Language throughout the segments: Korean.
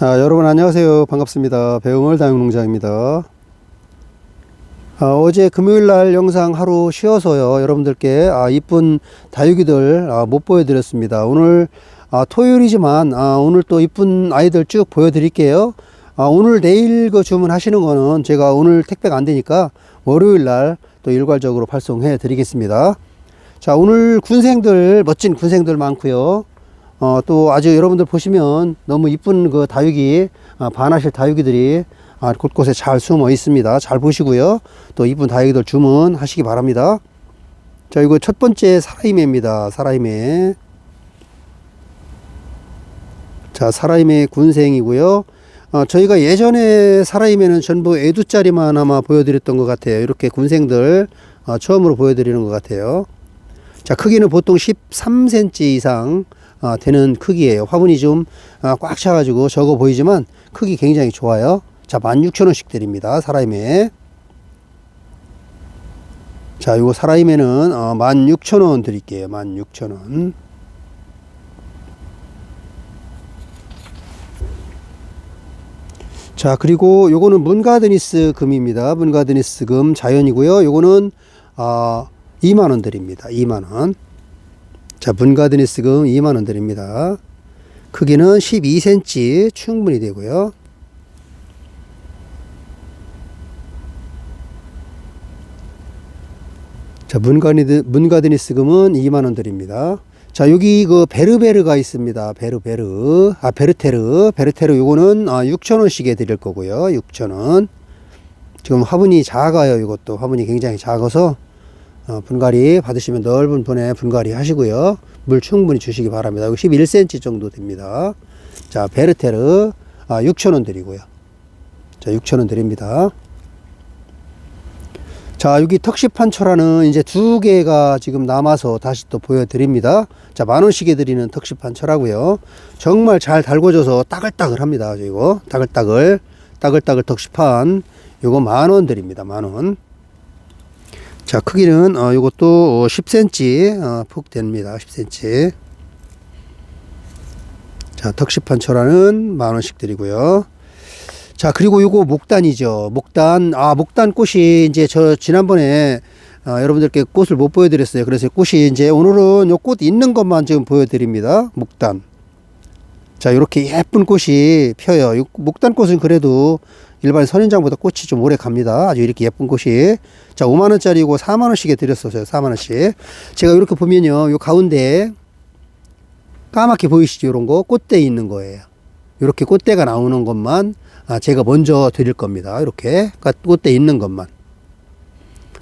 아, 여러분 안녕하세요. 반갑습니다. 배웅을 다육농장입니다. 아, 어제 금요일 날 영상 하루 쉬어서요. 여러분들께 아, 이쁜 다육이들 아, 못 보여드렸습니다. 오늘 아, 토요일이지만 아, 오늘 또 이쁜 아이들 쭉 보여드릴게요. 아, 오늘 내일 그 주문하시는 거는 제가 오늘 택배가 안 되니까 월요일 날 또 일괄적으로 발송해 드리겠습니다. 자, 오늘 군생들, 멋진 군생들 많고요. 어, 또 아주 여러분들 보시면 너무 이쁜 그 다육이, 아, 반하실 다육이들이 아, 곳곳에 잘 숨어 있습니다. 잘 보시고요. 또 이쁜 다육이들 주문하시기 바랍니다. 자, 이거 첫 번째 사라이메입니다. 사라이메. 자, 사라이메 군생이고요. 어, 저희가 예전에 사라이메는 전부 애두짜리만 아마 보여드렸던 것 같아요. 이렇게 군생들 어, 처음으로 보여드리는 것 같아요. 자, 크기는 보통 13cm 이상 아, 되는 크기예요. 화분이 좀 아, 꽉 차가지고 적어 보이지만 크기 굉장히 좋아요. 자, 16,000원씩 드립니다. 사라이메. 자, 요거 사라이메는 어, 16,000원 드릴게요. 16,000원. 자, 그리고 요거는 문가드니스 금입니다. 문가드니스 금 자연이고요. 요거는 아, 2만 원 드립니다. 2만 원. 자, 문가드니 스 금 2만 원 드립니다. 크기는 12cm 충분히 되고요. 자, 문가니드, 문가드니 스 금은 2만 원 드립니다. 자, 여기 그 베르베르가 있습니다. 베르베르. 아, 베르테르. 베르테르 요거는 아, 6,000원씩에 드릴 거고요. 6,000원. 지금 화분이 작아요. 이것도 화분이 굉장히 작아서 어, 분갈이 받으시면 넓은 분에 분갈이 하시고요. 물 충분히 주시기 바랍니다. 11cm 정도 됩니다. 자, 베르테르 아, 6,000원 드리고요. 자, 6,000원 드립니다. 자, 여기 턱시판초라는 이제 두 개가 지금 남아서 다시 또 보여드립니다. 자, 만 원씩에 드리는 턱시판초라고요. 정말 잘 달궈져서 따글따글 합니다. 이거 따글따글, 따글따글 턱시판. 요거 만원 드립니다. 만 원. 자, 크기는 어, 요것도 10cm 어, 푹 됩니다. 10cm. 자, 턱시판초라는 만 원씩 드리고요. 자, 그리고 요거 목단이죠. 목단. 아, 목단 꽃이 이제 저 지난번에 아, 여러분들께 꽃을 못 보여드렸어요. 그래서 꽃이 이제 오늘은 요 꽃 있는 것만 지금 보여드립니다. 목단. 자, 이렇게 예쁜 꽃이 펴요. 요 목단 꽃은 그래도 일반 선인장보다 꽃이 좀 오래 갑니다. 아주 이렇게 예쁜 꽃이. 자, 5만원짜리고 4만원씩에 드렸었어요. 4만원씩. 제가 이렇게 보면요. 요 가운데 까맣게 보이시죠? 요런 거. 꽃대 있는 거예요. 이렇게 꽃대가 나오는 것만 아, 제가 먼저 드릴 겁니다. 이렇게 꽃대 있는 것만.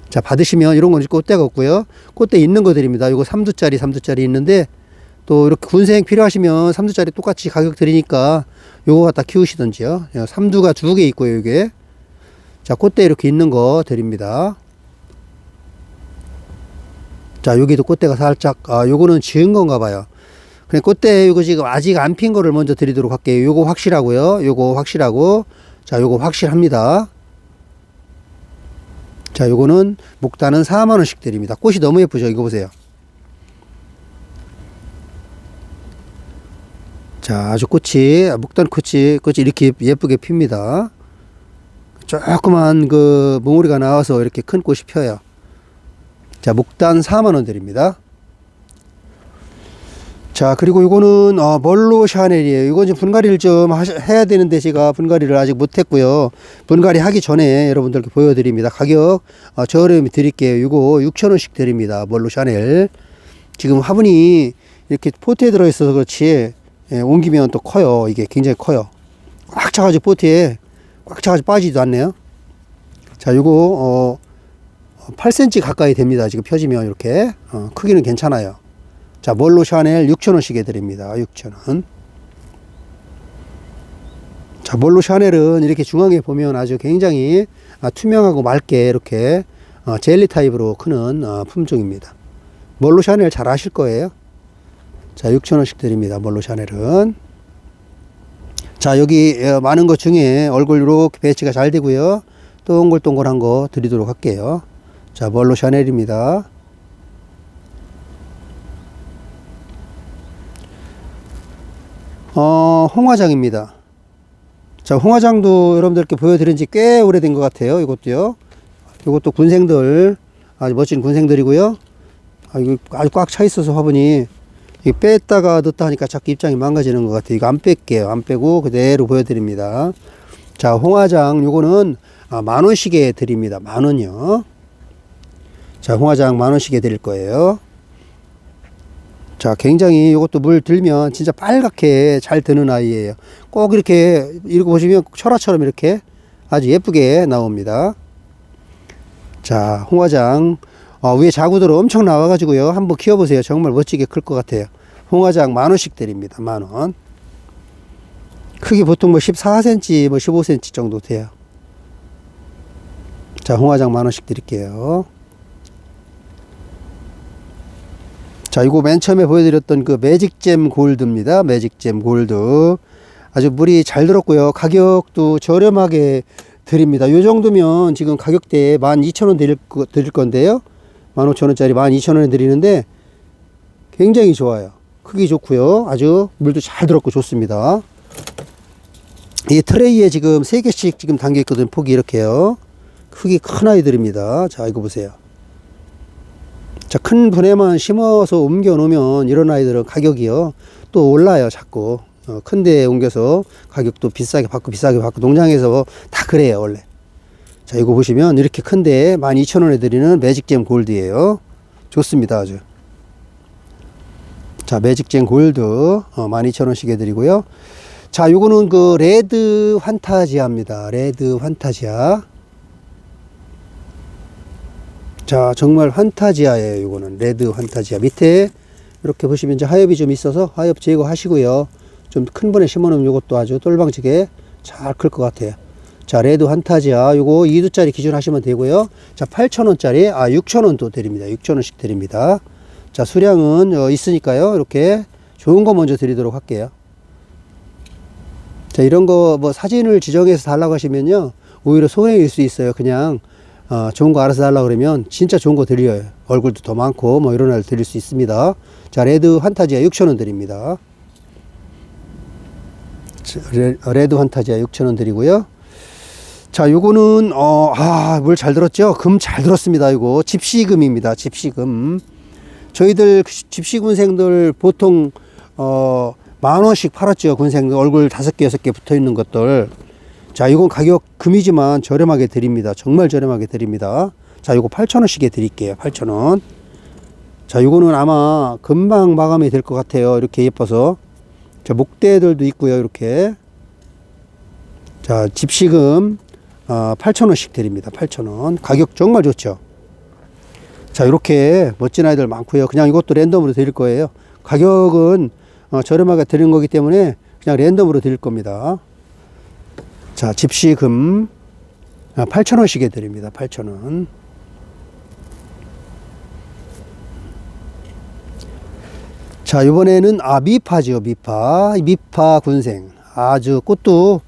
자, 받으시면 이런 건 꽃대가 없고요. 꽃대 있는 거 드립니다. 이거 3두짜리, 3두짜리 있는데 또 이렇게 군생 필요하시면 3두짜리 똑같이 가격 드리니까 요거 갖다 키우시던지요. 3두가 두 개 있고요, 이게. 자, 꽃대 이렇게 있는 거 드립니다. 자, 여기도 꽃대가 살짝, 아, 요거는 지은 건가 봐요. 그냥 꽃대 이거 지금 아직 안 핀 거를 먼저 드리도록 할게요. 요거 확실하고요. 요거 확실하고. 자, 요거 확실합니다. 자, 요거는 목단은 4만 원씩 드립니다. 꽃이 너무 예쁘죠? 이거 보세요. 자, 아주 꽃이 목단 꽃이 꽃이 이렇게 예쁘게 핍니다. 조그만 그 몽우리가 나와서 이렇게 큰 꽃이 펴요. 자, 목단 4만 원 드립니다. 자, 그리고 이거는 어, 멀로 샤넬이에요. 이거 좀 분갈이를 좀 하셔, 해야 되는데 제가 분갈이를 아직 못 했고요. 분갈이 하기 전에 여러분들께 보여드립니다. 가격 어, 저렴히 드릴게요. 이거 6,000원씩 드립니다. 멀로 샤넬. 지금 화분이 이렇게 포트에 들어있어서 그렇지 예, 옮기면 또 커요. 이게 굉장히 커요. 꽉 차가지고 포트에 꽉 차가지고 빠지지도 않네요. 자, 요거 어, 8cm 가까이 됩니다. 지금 펴지면 이렇게 어, 크기는 괜찮아요. 자, 몰로 샤넬 6,000원씩에 드립니다. 6,000원. 자, 몰로 샤넬은 이렇게 중앙에 보면 아주 굉장히 아, 투명하고 맑게 이렇게 어, 젤리 타입으로 크는 어, 품종입니다. 몰로 샤넬 잘 아실 거예요. 자, 6,000원씩 드립니다. 몰로 샤넬은. 자, 여기 어, 많은 것 중에 얼굴 이렇게 배치가 잘 되고요. 동글동글한 거 드리도록 할게요. 자, 몰로 샤넬입니다. 어, 홍화장입니다. 자, 홍화장도 여러분들께 보여드린 지 꽤 오래된 것 같아요. 이것도요. 이것도 군생들, 아주 멋진 군생들이고요. 아, 아주 꽉 차 있어서 화분이 이 뺐다가 넣었다 하니까 자꾸 입장이 망가지는 것 같아요. 이거 안 뺄게요. 안 빼고 그대로 보여드립니다. 자, 홍화장 요거는 아, 만 원씩에 드립니다. 만 원이요. 자, 홍화장 만 원씩에 드릴 거예요. 자, 굉장히 이것도 물 들면 진짜 빨갛게 잘 드는 아이예요. 꼭 이렇게 읽어 보시면 철화처럼 이렇게 아주 예쁘게 나옵니다. 자, 홍화장 어, 위에 자구들 엄청 나와가지고요. 한번 키워보세요. 정말 멋지게 클 것 같아요. 홍화장 만 원씩 드립니다. 만 원. 크기 보통 뭐 14cm, 뭐 15cm 정도 돼요. 자, 홍화장 만 원씩 드릴게요. 자, 이거 맨 처음에 보여드렸던 그 매직잼 골드입니다. 매직잼 골드. 아주 물이 잘 들었고요. 가격도 저렴하게 드립니다. 요 정도면 지금 가격대에 12,000원 드릴, 거- 드릴 건데요. 15,000원짜리 12,000원에 드리는데 굉장히 좋아요. 크기 좋고요. 아주 물도 잘 들었고 좋습니다. 이 트레이에 지금 3개씩 지금 담겨 있거든요. 폭이 이렇게요. 크기 큰 아이들입니다. 자, 이거 보세요. 자, 큰 분에만 심어서 옮겨 놓으면 이런 아이들은 가격이요. 또 올라요, 자꾸. 어, 큰 데에 옮겨서 가격도 비싸게 받고 비싸게 받고 농장에서 다 그래요, 원래. 자, 이거 보시면 이렇게 큰 데에 12,000원에 드리는 매직잼 골드예요. 좋습니다, 아주. 자, 매직잼 골드 어, 12,000원씩에 드리고요. 자, 요거는 그 레드 환타지아입니다. 레드 환타지아. 자, 정말 환타지아예요. 요거는 레드 환타지아. 밑에 이렇게 보시면 이제 하엽이 좀 있어서 하엽 제거하시고요. 좀 큰 번에 심어놓으면 요것도 아주 똘방지게 잘 클 것 같아요. 자, 레드 환타지아. 요거 2두짜리 기준 하시면 되고요. 자, 8,000원짜리, 아, 6,000원도 드립니다. 6,000원씩 드립니다. 자, 수량은 어, 있으니까요. 이렇게 좋은 거 먼저 드리도록 할게요. 자, 이런 거 뭐 사진을 지정해서 달라고 하시면요. 오히려 소행일 수 있어요. 그냥 어, 좋은 거 알아서 달라고 그러면 진짜 좋은 거 드려요. 얼굴도 더 많고 뭐 이런 날 드릴 수 있습니다. 자, 레드 환타지아 6,000원 드립니다. 자, 레- 레드 환타지아 6,000원 드리고요. 자, 요거는 어, 아, 물 잘 들었죠? 금 잘 들었습니다. 이거 집시금입니다. 집시금. 저희들 집시 군생들 보통 어, 만 원씩 팔았죠. 군생들 얼굴 다섯 개 여섯 개 붙어 있는 것들. 자, 이건 가격 금이지만 저렴하게 드립니다. 정말 저렴하게 드립니다. 자, 이거 8,000원씩에 드릴게요. 8,000원. 자, 이거는 아마 금방 마감이 될 것 같아요. 이렇게 예뻐서. 자, 목대들도 있고요. 이렇게. 자, 집시금 어, 8,000원씩 드립니다. 8,000원. 가격 정말 좋죠. 자, 이렇게 멋진 아이들 많고요. 그냥 이것도 랜덤으로 드릴 거예요. 가격은 어, 저렴하게 드린 거기 때문에 그냥 랜덤으로 드릴 겁니다. 자, 집시금 8,000원씩에 드립니다. 8,000원. 자, 이번에는 아 미파죠, 미파. 이 미파 군생. 아주 꽃도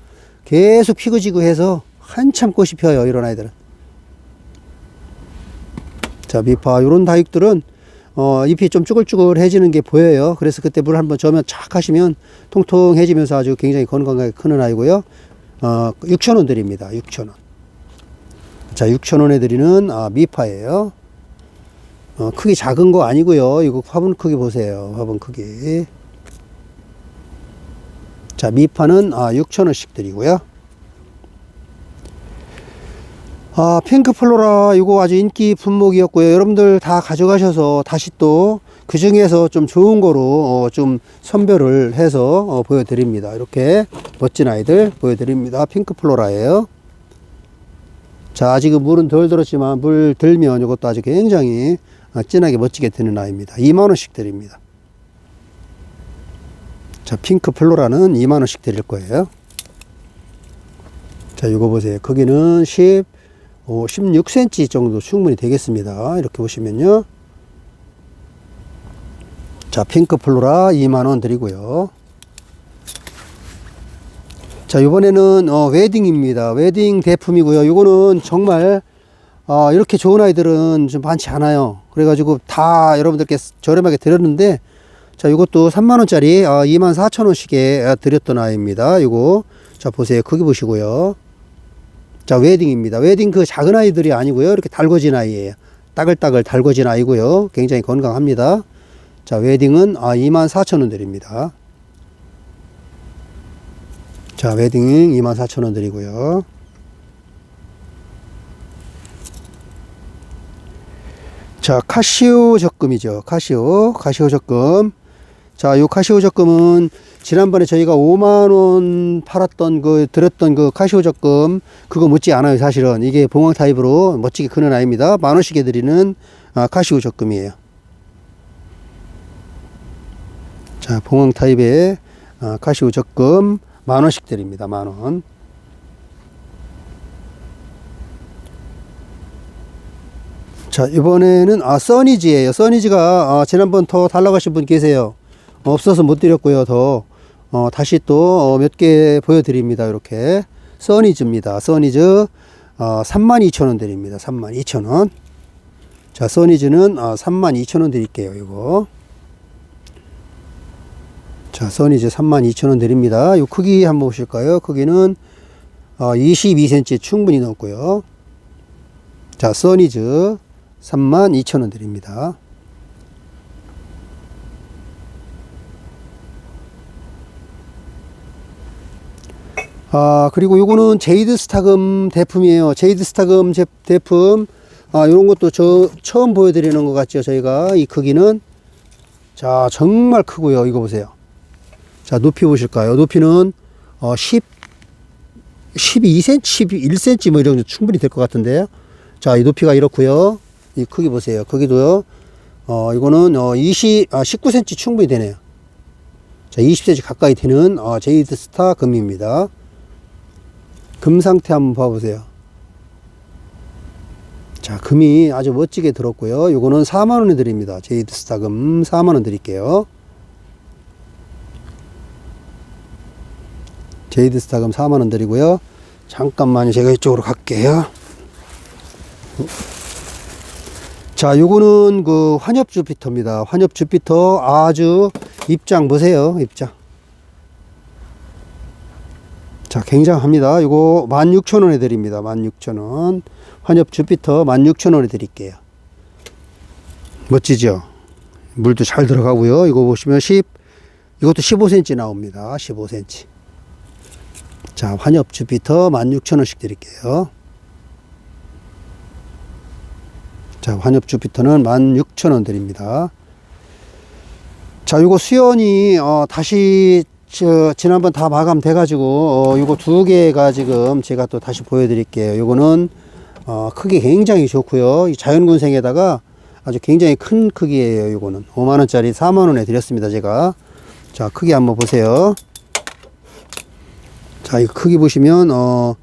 계속 피고 지고 해서 한참 꽃이 펴요, 이런 아이들은. 자, 미파 요런 다육들은 어, 잎이 좀 쭈글쭈글해지는 게 보여요. 그래서 그때 물 한번 저으면 착 하시면 통통해지면서 아주 굉장히 건강하게 크는 아이고요. 어, 6,000원 드립니다. 6,000원. 자, 6,000원에 드리는 아, 미파예요. 어, 크기 작은 거 아니고요. 이거 화분 크기 보세요. 화분 크기. 자, 미파는 아, 6,000원씩 드리고요. 아, 핑크 플로라 이거 아주 인기 품목이었고요. 여러분들 다 가져가셔서 다시 또 그 중에서 좀 좋은 거로 어, 좀 선별을 해서 어, 보여드립니다. 이렇게 멋진 아이들 보여드립니다. 핑크 플로라예요. 자, 아직은 물은 덜 들었지만 물 들면 이것도 아주 굉장히 어, 진하게 멋지게 드는 아이입니다. 2만 원씩 드립니다. 자, 핑크 플로라는 2만 원씩 드릴 거예요. 자, 이거 보세요. 거기는 10, 어, 16cm 정도 충분히 되겠습니다. 이렇게 보시면요. 자, 핑크 플로라 2만원 드리고요. 자, 이번에는 어, 웨딩입니다. 웨딩 대품이고요. 이거는 정말 어, 이렇게 좋은 아이들은 좀 많지 않아요. 그래가지고 다 여러분들께 저렴하게 드렸는데, 자, 이것도 3만원짜리 어, 2만 4천원씩에 드렸던 아이입니다. 이거 자, 보세요. 크기 보시고요. 자, 웨딩입니다. 웨딩 그 작은 아이들이 아니고요. 이렇게 달궈진 아이예요. 따글따글 달궈진 아이고요. 굉장히 건강합니다. 자, 웨딩은 아, 24,000원 드립니다. 자, 웨딩 24,000원 드리고요. 자, 카시오 적금이죠. 카시오, 카시오 적금. 자, 요 카시오 적금은 지난번에 저희가 5만 원 팔았던 그 드렸던 그 카시오 적금 그거 못지 않아요, 사실은. 이게 봉황 타입으로 멋지게 크는 아이입니다. 만 원씩에 드리는 아, 카시오 적금이에요. 자, 봉황 타입의 아, 카시오 적금 만 원씩 드립니다. 만 원. 자, 이번에는 아, 써니지예요. 써니지가 아, 지난번 더 달라고 하신 분 계세요. 없어서 못 드렸고요. 더 어, 다시 또 몇 개 보여드립니다. 이렇게 써니즈입니다. 써니즈 어, 32,000원 드립니다. 32,000원. 자, 써니즈는 어, 32,000원 드릴게요. 이거. 자, 써니즈 32,000원 드립니다. 이 크기 한번 보실까요? 크기는 어, 22cm 충분히 넘고요. 자, 써니즈 32,000원 드립니다. 아, 그리고 요거는 제이드 스타금 대품이에요. 제이드 스타금 제, 대품. 아, 요런 것도 저 처음 보여드리는 것 같죠. 저희가 이 크기는. 자, 정말 크고요. 이거 보세요. 자, 높이 보실까요? 높이는 어, 10, 12cm, 11cm 뭐 이런 충분히 될 것 같은데요. 자, 이 높이가 이렇고요. 이 크기 보세요. 크기도요. 어, 이거는 어, 20, 아, 19cm 충분히 되네요. 자, 20cm 가까이 되는 어, 제이드 스타 금입니다. 금 상태 한번 봐보세요. 자, 금이 아주 멋지게 들었고요. 요거는 4만원에 드립니다. 제이드 스타 금 4만원 드릴게요. 제이드 스타 금 4만원 드리고요. 잠깐만요. 제가 이쪽으로 갈게요. 자, 요거는 그 환엽 주피터입니다. 환엽 주피터 아주 입장 보세요. 입장. 자, 굉장합니다. 이거 16,000원에 드립니다. 16,000원. 환엽 주피터 16,000원에 드릴게요. 멋지죠? 물도 잘 들어가고요. 이거 보시면 10, 이것도 15cm 나옵니다. 15cm. 자, 환엽 주피터 16,000원씩 드릴게요. 자, 환엽 주피터는 16,000원 드립니다. 자, 요거 수연이, 어, 다시, 저, 지난번 다 마감돼 가지고, 어, 요거 두 개가 지금 제가 또 다시 보여드릴게요. 요거는, 어, 크기 굉장히 좋고요. 이 자연군생에다가 아주 굉장히 큰 크기예요. 요거는. 5만원짜리 4만원에 드렸습니다. 제가. 자, 크기 한번 보세요. 자, 이 크기 보시면, 어,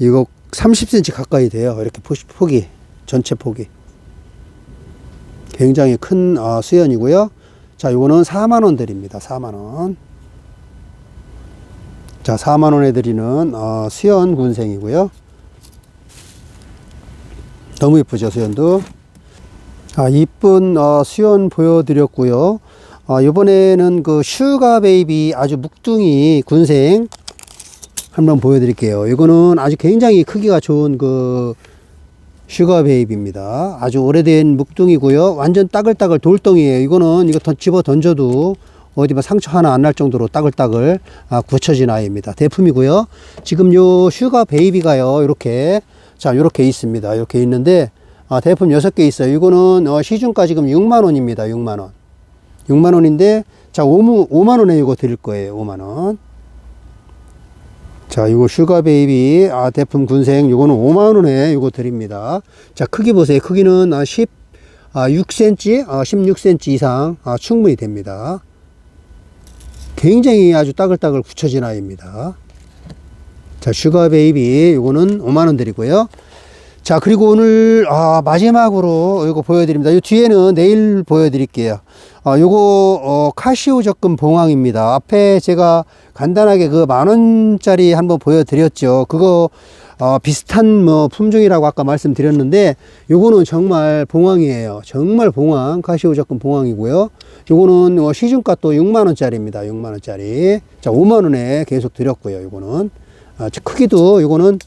이거 30cm 가까이 돼요. 이렇게 포- 폭이, 전체 폭이. 굉장히 큰 어, 수연이고요. 자, 요거는 4만 원 드립니다. 4만 원. 자, 4만 원에 드리는 어, 수연 군생이고요. 너무 예쁘죠, 수연도. 아, 이쁜 어, 수연 보여드렸고요. 아, 이번에는 그 슈가 베이비 아주 묵둥이 군생 한번 보여드릴게요. 이거는 아주 굉장히 크기가 좋은 그 슈가 베이비입니다. 아주 오래된 묵둥이고요. 완전 따글따글 돌덩이에요. 이거는 이거 던, 집어 던져도 어디 뭐 상처 하나 안 날 정도로 따글따글 아, 굳혀진 아이입니다. 대품이고요. 지금 요 슈가 베이비가요. 이렇게 자 이렇게 있습니다. 이렇게 있는데 아, 대품 6개 있어요. 이거는 어, 시중가 지금 6만 원입니다. 6만 원. 6만 원인데 자 5만, 5만 원에 이거 드릴 거예요. 5만 원. 자, 이거 슈가 베이비 아 대품 군생 요거는 5만 원에 이거 드립니다. 자, 크기 보세요. 크기는 아 10, 아 6cm, 아 16cm 이상 아 충분히 됩니다. 굉장히 아주 따글따글 굳혀진 아이입니다. 자, 슈가 베이비 요거는 5만 원 드리고요. 자, 그리고 오늘 아 마지막으로 이거 보여드립니다. 이 뒤에는 내일 보여드릴게요. 아, 요거 어, 카시오 적금 봉황입니다. 앞에 제가 간단하게 그 만 원짜리 한번 보여드렸죠. 그거 어, 비슷한 뭐 품종이라고 아까 말씀드렸는데 요거는 정말 봉황이에요. 정말 봉황 카시오 적금 봉황이고요. 요거는 어, 시중가 또 6만 원짜리입니다. 6만 원짜리. 자, 5만 원에 계속 드렸고요. 요거는 아, 저 크기도 요거는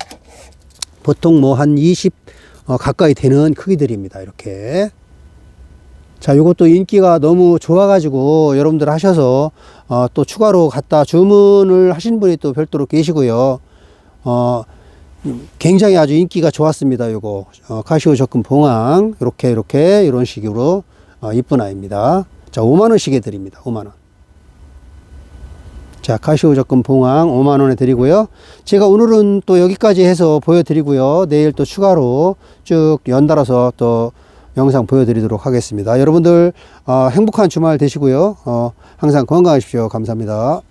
보통 뭐 한 20 어, 가까이 되는 크기들입니다. 이렇게. 자, 요것도 인기가 너무 좋아가지고 여러분들 하셔서 어, 또 추가로 갖다 주문을 하신 분이 또 별도로 계시고요. 어, 굉장히 아주 인기가 좋았습니다. 요거 어, 카시오 적금 봉황 이렇게 이렇게 이런 식으로 어, 이쁜 아이입니다. 자, 5만 원씩에 드립니다. 5만 원. 자, 카시오 적금 봉황 5만 원에 드리고요. 제가 오늘은 또 여기까지 해서 보여드리고요. 내일 또 추가로 쭉 연달아서 또 영상 보여드리도록 하겠습니다. 여러분들 어, 행복한 주말 되시고요. 어, 항상 건강하십시오. 감사합니다.